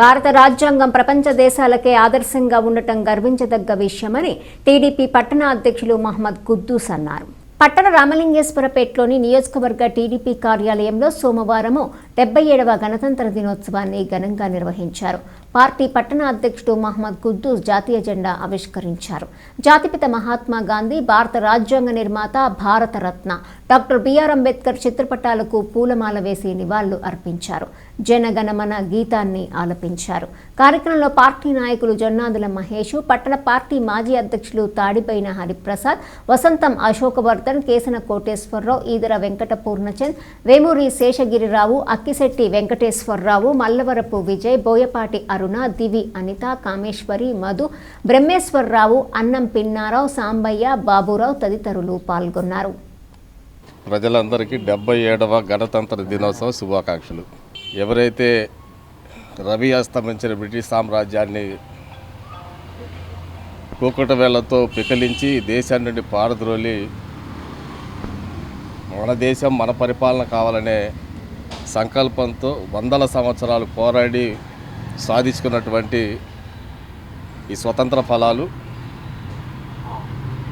భారత రాజ్యాంగం ప్రపంచ దేశాలకే ఆదర్శంగా ఉండటం గర్వించదగ్గ విషయమని టీడీపీ పట్టణ అధ్యక్షులు మహమ్మద్ కుద్దూస్ అన్నారు. పట్టణ రామలింగేశ్వరపేటలోని నియోజకవర్గ టీడీపీ కార్యాలయంలో సోమవారము డెబ్బై ఏడవ గణతంత్ర దినోత్సవాన్ని ఘనంగా నిర్వహించారు. పార్టీ పట్టణ అధ్యక్షుడు మహమ్మద్ కుద్దూస్ జాతీయ జెండా ఆవిష్కరించారు. జాతిపిత మహాత్మా గాంధీ భారత రాజ్యాంగ నిర్మాత Bharat Ratna doctor B R Ambedkar చిత్రపటాలకు పూలమాల వేసి నివాళులు అర్పించారు. జనగణమన గీతాన్ని ఆలపించారు. కార్యక్రమంలో పార్టీ నాయకులు జొన్నాదుల మహేష్ పట్టణ పార్టీ మాజీ అధ్యక్షులు తాడిపైన హరిప్రసాద్ వసంతం అశోకవర్ధన్ కేసన కోటేశ్వరరావు ఈదర వెంకట పూర్ణచంద్ వేమూరి శేషగిరిరావు అక్కిశెట్టి వెంకటేశ్వరరావు మల్లవరపు విజయ్ బోయపాటి అరుణ దివి అనిత కామేశ్వరి మధు బ్రహ్మేశ్వరరావు అన్నం పిన్నారావు సాంబయ్య బాబురావు తదితరులు పాల్గొన్నారు. ప్రజలందరికీ డెబ్బై ఏడవ గణతంత్ర దినోత్సవ శుభాకాంక్షలు. ఎవరైతే రవి అస్తమించిన బ్రిటిష్ సామ్రాజ్యాన్ని కూకట వేళ్ళతో పికలించి దేశాన్ని నుండి పారద్రోలి మన దేశం మన పరిపాలన కావాలనే సంకల్పంతో వందల సంవత్సరాలు పోరాడి సాధించుకున్నటువంటి ఈ స్వతంత్ర ఫలాలు.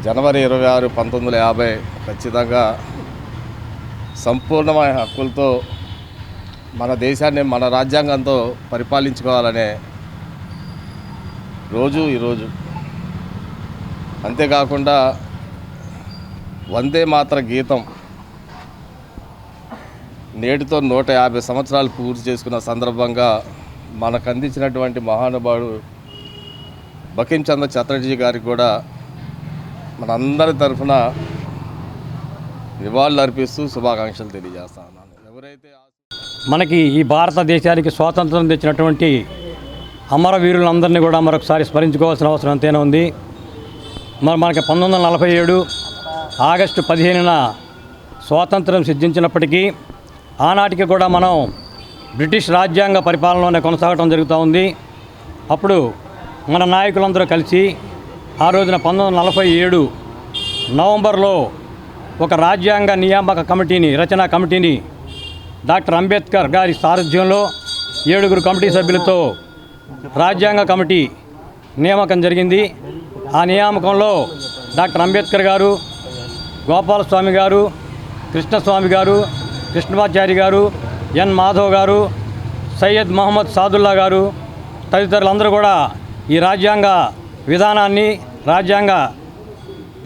జనవరి ఇరవై ఆరు పంతొమ్మిది వందల యాభై ఖచ్చితంగా సంపూర్ణమైన హక్కులతో మన దేశాన్ని మన రాజ్యాంగంతో పరిపాలించుకోవాలనే రోజు ఈరోజు అంతేకాకుండా వందే మాత్ర గీతం నేటితో నూట యాభై సంవత్సరాలు పూర్తి చేసుకున్న సందర్భంగా మనకు అందించినటువంటి మహానుభావుడు బకిం చంద్ర చటర్జీ గారికి కూడా మనందరి తరఫున నివాళులు అర్పిస్తూ శుభాకాంక్షలు తెలియజేస్తా ఉన్నాను. ఎవరైతే మనకి ఈ భారతదేశానికి స్వాతంత్రం తెచ్చినటువంటి అమరవీరులందరినీ కూడా మరొకసారి స్మరించుకోవాల్సిన అవసరం ఎంతైనా ఉంది. మరి మనకి పంతొమ్మిది వందల నలభై ఏడు ఆగస్టు పదిహేనున స్వాతంత్రం సిద్ధించినప్పటికీ ఆనాటికి కూడా మనం బ్రిటిష్ రాజ్యాంగ పరిపాలనలోనే కొనసాగటం జరుగుతూ ఉంది. అప్పుడు మన నాయకులందరూ కలిసి ఆ రోజున పంతొమ్మిది వందల నలభై ఏడు నవంబర్లో ఒక రాజ్యాంగ నియామక కమిటీని రచనా కమిటీని డాక్టర్ అంబేద్కర్ గారి సారథ్యంలో ఏడుగురు కమిటీ సభ్యులతో రాజ్యాంగ కమిటీ నియామకం జరిగింది. ఆ నియామకంలో డాక్టర్ అంబేద్కర్ గారు గోపాలస్వామి గారు కృష్ణస్వామి గారు కృష్ణమాచారి గారు ఎన్ మాధవ్ గారు సయ్యద్ మహమ్మద్ సాదుల్లా గారు తదితరులందరూ కూడా ఈ రాజ్యాంగ విధానాన్ని రాజ్యాంగ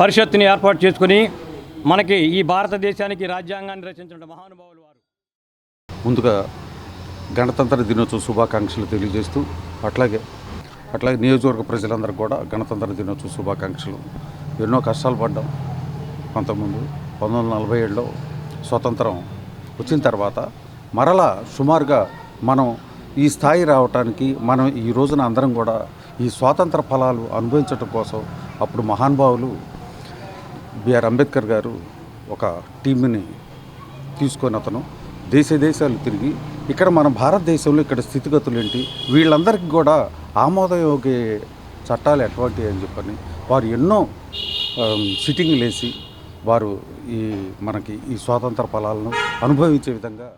పరిషత్తుని ఏర్పాటు చేసుకుని మనకి ఈ భారతదేశానికి రాజ్యాంగాన్ని రచించిన మహానుభావులు వారు. ముందుగా గణతంత్ర దినోత్సవ శుభాకాంక్షలు తెలియజేస్తూ అట్లాగే అట్లాగే నియోజకవర్గ ప్రజలందరికీ కూడా గణతంత్ర దినోత్సవ శుభాకాంక్షలు. ఎన్నో కష్టాలు పడ్డాం. అంతకుముందు పంతొమ్మిది వందల నలభై ఏడులో స్వతంత్రం వచ్చిన తర్వాత మరలా సుమారుగా మనం ఈ స్థాయి రావటానికి మనం ఈ రోజున అందరం కూడా ఈ స్వాతంత్ర ఫలాలు అనుభవించడం కోసం అప్పుడు మహానుభావులు బిఆర్ అంబేద్కర్ గారు ఒక టీంని తీసుకొని అతను దేశ దేశాలు తిరిగి ఇక్కడ మన భారతదేశంలో ఇక్కడ స్థితిగతులు ఏంటి? వీళ్ళందరికీ కూడా ఆమోదయోగ్య చట్టాలు ఎటువంటి అని చెప్పని వారు ఎన్నో సిట్టింగ్లు వేసి వారు ఈ మనకి ఈ స్వాతంత్ర ఫలాలను అనుభవించే విధంగా